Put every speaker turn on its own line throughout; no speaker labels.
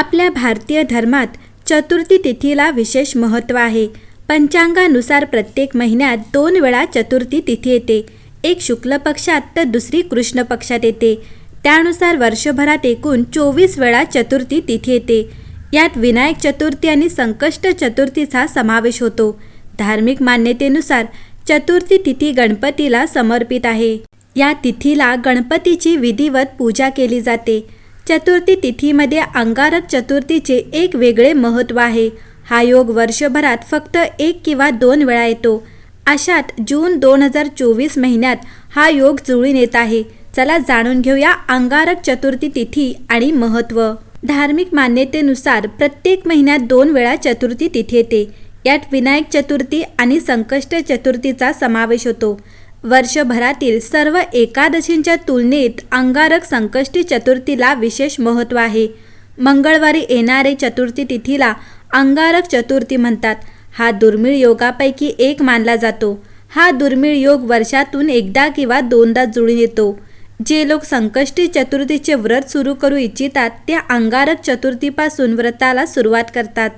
आपल्या भारतीय धर्मात चतुर्थी तिथीला विशेष महत्त्व आहे. पंचांगानुसार प्रत्येक महिन्यात दोन वेळा चतुर्थी तिथी येते. एक शुक्ल पक्षात तर दुसरी कृष्ण पक्षात येते. त्यानुसार वर्षभरात एकूण चोवीस वेळा चतुर्थी तिथी येते. यात विनायक चतुर्थी आणि संकष्ट चतुर्थीचा समावेश होतो. धार्मिक मान्यतेनुसार चतुर्थी तिथी गणपतीला समर्पित आहे. या तिथीला गणपतीची विधिवत पूजा केली जाते. चतुर्थी तिथीमध्ये अंगारक चतुर्थीचे एक वेगळे महत्त्व आहे. हा योग वर्षभरात फक्त एक किंवा दोन वेळा येतो. अशात जून दोन हजार चोवीस महिन्यात हा योग जुळून येत आहे. चला जाणून घेऊया अंगारक चतुर्थी तिथी आणि महत्त्व. धार्मिक मान्यतेनुसार प्रत्येक महिन्यात दोन वेळा चतुर्थी तिथी येते. यात विनायक चतुर्थी आणि संकष्ट चतुर्थीचा समावेश होतो. वर्षभरातील सर्व एकादशींच्या तुलनेत अंगारक संकष्टी चतुर्थीला विशेष महत्त्व आहे. मंगळवारी येणारे चतुर्थी तिथीला अंगारक चतुर्थी म्हणतात. हा दुर्मिळ योगापैकी एक मानला जातो. हा दुर्मिळ योग वर्षातून एकदा किंवा दोनदा जुळून येतो. जे लोक संकष्टी चतुर्थीचे व्रत सुरू करू इच्छितात ते अंगारक चतुर्थीपासून व्रताला सुरुवात करतात.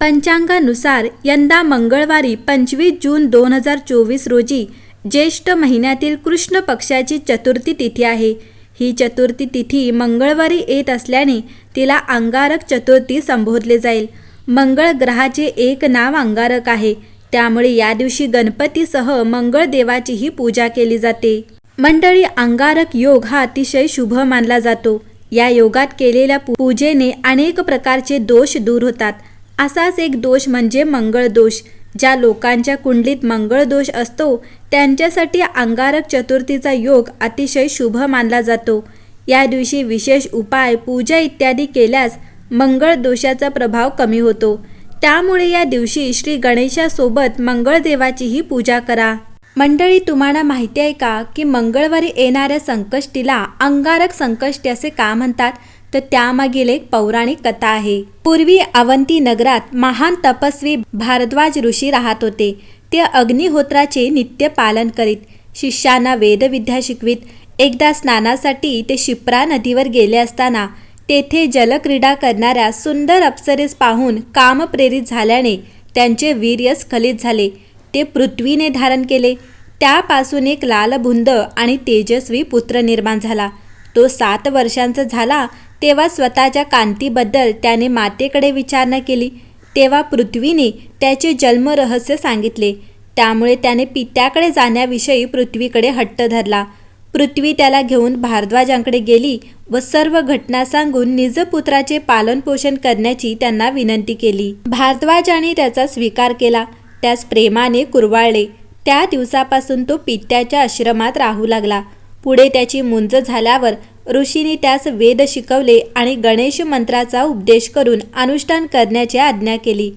पंचांगानुसार यंदा मंगळवारी पंचवीस जून दोन हजार चोवीस रोजी ज्येष्ठ महिन्यातील कृष्ण पक्षाची चतुर्थी तिथी आहे. ही चतुर्थी तिथी मंगळवारी येत असल्याने तिला अंगारक चतुर्थी संबोधले जाईल. मंगळ ग्रहाचे एक नाव अंगारक आहे. त्यामुळे या दिवशी गणपतीसह मंगळ देवाचीही पूजा केली जाते. मंडळी अंगारक योग हा अतिशय शुभ मानला जातो. या योगात केलेल्या पूजेने अनेक प्रकारचे दोष दूर होतात. असाच एक दोष म्हणजे मंगळ दोष. ज्या लोकांच्या कुंडलीत मंगळ दोष असतो त्यांच्यासाठी अंगारक चतुर्थीचा योग अतिशय शुभ मानला जातो. या दिवशी विशेष उपाय पूजा इत्यादी केल्यास मंगळ दोषाचा प्रभाव कमी होतो. त्यामुळे या दिवशी श्री गणेशासोबत मंगळदेवाचीही पूजा करा. मंडळी तुम्हाला माहिती आहे का की मंगळवारी येणाऱ्या संकष्टीला अंगारक संकष्टी असे का म्हणतात? तर त्यामागील एक पौराणिक कथा आहे. पूर्वी अवंती नगरात महान तपस्वी भारद्वाज ऋषी राहत होते. ते अग्निहोत्राचे नित्य पालन करीत शिष्यांना वेदविद्या शिकवीत. एकदा स्नानासाठी ते शिप्रा नदीवर गेले असताना तेथे जलक्रीडा करणाऱ्या सुंदर अप्सरेस पाहून कामप्रेरित झाल्याने त्यांचे वीर्य स्खलित झाले. ते पृथ्वीने धारण केले. त्यापासून एक लालभुंद आणि तेजस्वी पुत्र निर्माण झाला. तो सात वर्षांचा झाला तेव्हा स्वतःच्या कांतीबद्दल त्याने मातेकडे विचारणा केली. तेव्हा पृथ्वीने त्याचे जन्मरहस्य सांगितले. त्यामुळे त्याने पित्याकडे जाण्याविषयी पृथ्वीकडे हट्ट धरला. पृथ्वी त्याला घेऊन भारद्वाजांकडे गेली व सर्व घटना सांगून निजपुत्राचे पालनपोषण करण्याची त्यांना विनंती केली. भारद्वाजाने त्याचा स्वीकार केला. त्यास प्रेमाने कुरवाळले. त्या दिवसापासून तो पित्याच्या आश्रमात राहू लागला. पुढे त्याची मुंज झाल्यावर ऋषीने त्यास वेद शिकवले आणि गणेश मंत्राचा उपदेश करून अनुष्ठान करण्याची आज्ञा केली.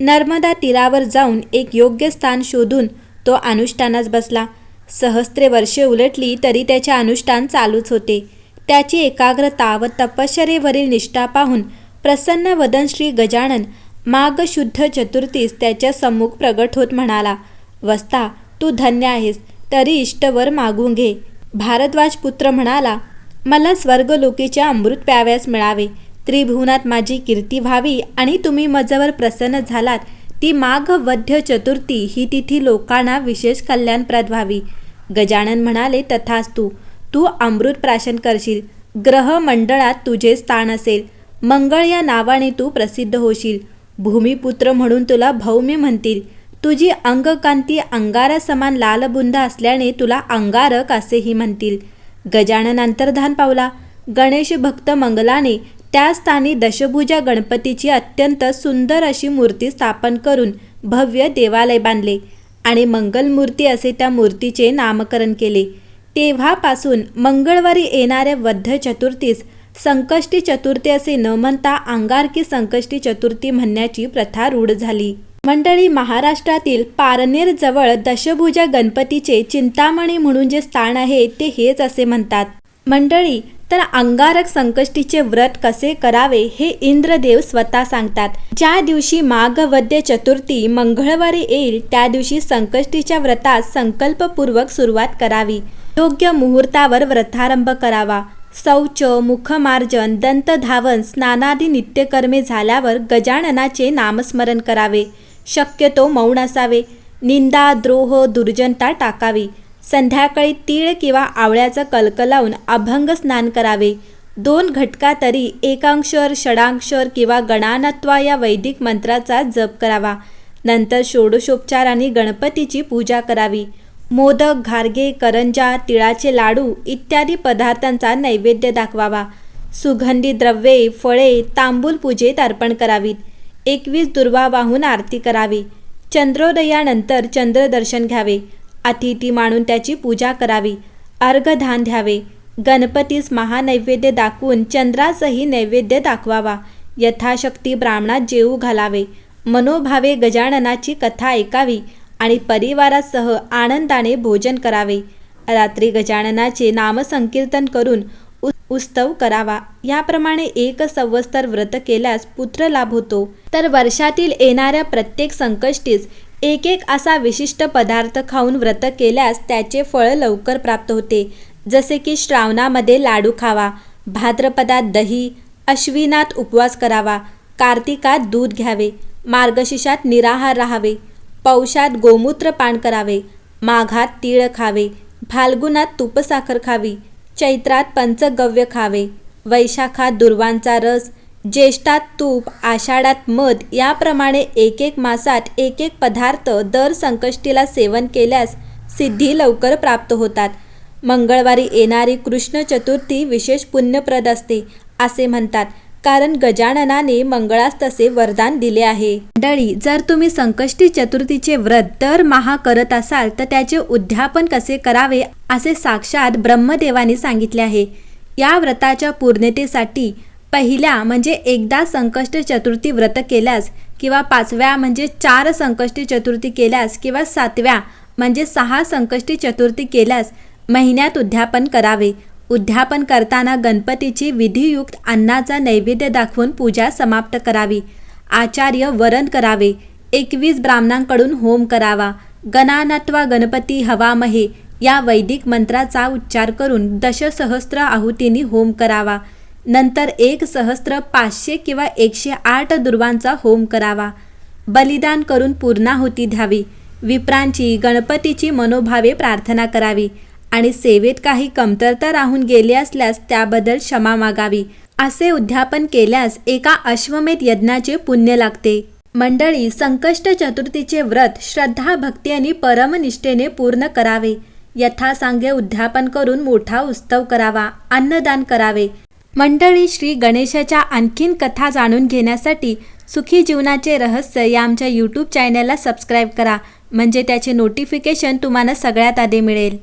नर्मदा तीरावर जाऊन एक योग्य स्थान शोधून तो अनुष्ठानास बसला. सहस्त्रे वर्षे उलटली तरी त्याचे अनुष्ठान चालूच होते. त्याची एकाग्रता व तपश्चरेवरील निष्ठा पाहून प्रसन्न वदन श्री गजानन माघ शुद्ध चतुर्थीस त्याच्या सम्मुख प्रगट होत म्हणाला वस्ता तू धन्य आहेस तरी इष्टवर मागून घे. भारद्वाज पुत्र म्हणाला मला स्वर्गलोकीच्या अमृत प्याव्यास मिळावे. त्रिभुवनात माझी कीर्ती व्हावी आणि तुम्ही मजवर प्रसन्न झालात. ती माघ वध्य चतुर्थी ही तिथी लोकांना विशेष कल्याणप्रद व्हावी गजानन म्हणाले तथास्तु तू अमृत प्राशन करशील. ग्रहमंडळात तुझे स्थान असेल. मंगळ या नावाने तू प्रसिद्ध होशील. भूमिपुत्र म्हणून तुला भौम्य म्हणतील. तुझी अंगकांती अंगारासमान लालबुंद असल्याने तुला अंगारक असेही म्हणतील. गजानन अंतर्धान पावला. गणेश भक्त मंगलाने त्या स्थानी दशभुजा गणपतीची अत्यंत सुंदर अशी मूर्ती स्थापन करून भव्य देवालय बांधले आणि मंगलमूर्ती असे त्या मूर्तीचे नामकरण केले. तेव्हापासून मंगळवारी येणाऱ्या वद्ध चतुर्थीस संकष्टी चतुर्थी असे न म्हणता अंगारकी संकष्टी चतुर्थी म्हणण्याची प्रथा रूढ झाली. मंडळी महाराष्ट्रातील पारनेर जवळ दशभुजा गणपतीचे चिंतामणी म्हणून जे स्थान आहे ते हेच असे म्हणतात. मंडळी तर अंगारक संकष्टीचे व्रत कसे करावे हे इंद्रदेव स्वतः सांगतात. ज्या दिवशी माघ वद्य चतुर्थी मंगळवारी येईल त्या दिवशी संकष्टीच्या व्रतास संकल्पपूर्वक सुरुवात करावी. योग्य मुहूर्तावर व्रतारंभ करावा. शौच मुखमार्जन दंतधावन स्नानादी नित्यकर्मे झाल्यावर गजाननाचे नामस्मरण करावे. शक्यतो मौन असावे. निंदा द्रोह दुर्जनता टाकावी. संध्याकाळी तीळ किंवा आवळ्याचं कलक लावून अभंग स्नान करावे. दोन घटका तरी एकांक्षर षडांक्षर किंवा गणानत्वा या वैदिक मंत्राचा जप करावा. नंतर षोडशोपचाराने गणपतीची पूजा करावी. मोदक घारगे करंजा तिळाचे लाडू इत्यादी पदार्थांचा नैवेद्य दाखवावा. सुगंधी द्रव्ये फळे तांबूल पूजेत अर्पण करावीत. एकवीस दुर्वा वाहून आरती करावी. चंद्रोदयानंतर चंद्रदर्शन घ्यावे. अतिथी मानून त्याची पूजा करावी. अर्घधान द्यावे. गणपतीस महानैवेद्य दाखवून चंद्रासही नैवेद्य दाखवावा. यथाशक्ती ब्राह्मणात जेवू घालावे. मनोभावे गजाननाची कथा ऐकावी आणि परिवारासह आनंदाने भोजन करावे. रात्री गजाननाचे नामसंकीर्तन करून उत्सव करावा. याप्रमाणे एक संवत्सर व्रत केल्यास पुत्र लाभ होतो. तर वर्षातील येणाऱ्या प्रत्येक संकष्टीस एक एक असा विशिष्ट पदार्थ खाऊन व्रत केल्यास त्याचे फळ लवकर प्राप्त होते. जसे की श्रावणामध्ये लाडू खावा भाद्रपदात दही अश्विनात उपवास करावा कार्तिकात दूध घ्यावे मार्गशीर्षात निराहार राहावे पौषात गोमूत्र पान करावे माघात तीळ खावे फाल्गुनात तुपसाखर खावी चैत्रात पंचगव्य खावे. वैशाखात दुर्वांचा रस ज्येष्ठात तूप आषाढात मध याप्रमाणे एक एक मासात एक एक पदार्थ दर संकष्टीला सेवन केल्यास सिद्धी लवकर प्राप्त होतात. मंगळवारी येणारी कृष्ण चतुर्थी विशेष पुण्यप्रद असते असे म्हणतात. कारण गजाननाने मंगळास तसे वरदान दिले आहे. मंडळी जर तुम्ही संकष्टी चतुर्थीचे व्रत दर महा करत असाल तर त्याचे उद्यापन कसे करावे असे साक्षात ब्रह्मदेवाने सांगितले आहे. या व्रताच्या पूर्णतेसाठी पहिल्या म्हणजे एकदा संकष्ट चतुर्थी व्रत केल्यास किंवा पाचव्या म्हणजे चार संकष्टी चतुर्थी केल्यास किंवा सातव्या म्हणजे सहा संकष्टी चतुर्थी केल्यास महिन्यात उद्यापन करावे. उद्यापन करताना गणपतीची विधियुक्त अन्नाचा नैवेद्य दाखवून पूजा समाप्त करावी. आचार्य वरण करावे. एकवीस ब्राह्मणांकडून होम करावा. गणानत्वा गणपती हवामहे. या वैदिक मंत्राचा उच्चार करून दशसहस्त्र आहुतींनी होम करावा. नंतर एक सहस्त्र पाचशे किंवा एकशे आठ दुर्वांचा होम करावा. बलिदान करून पूर्णाहुती द्यावी. विप्रांची गणपतीची मनोभावे प्रार्थना करावी. आणि सेवेत काही कमतरता राहून गेली असल्यास त्याबद्दल क्षमा मागावी असे उद्यापन केल्यास एका अश्वमेध यज्ञाचे पुण्य लागते. मंडळी संकष्ट चतुर्थीचे व्रत श्रद्धा भक्ती आणि परमनिष्ठेने पूर्ण करावे. यथासांगे उद्यापन करून मोठा उत्सव करावा अन्नदान करावे. मंडळी श्री गणेशाच्या आणखीन कथा जाणून घेण्यासाठी सुखी जीवनाचे रहस्य या आमच्या यूट्यूब चॅनलला सबस्क्राईब करा. म्हणजे त्याचे नोटिफिकेशन तुम्हाला सगळ्यात आधी मिळेल.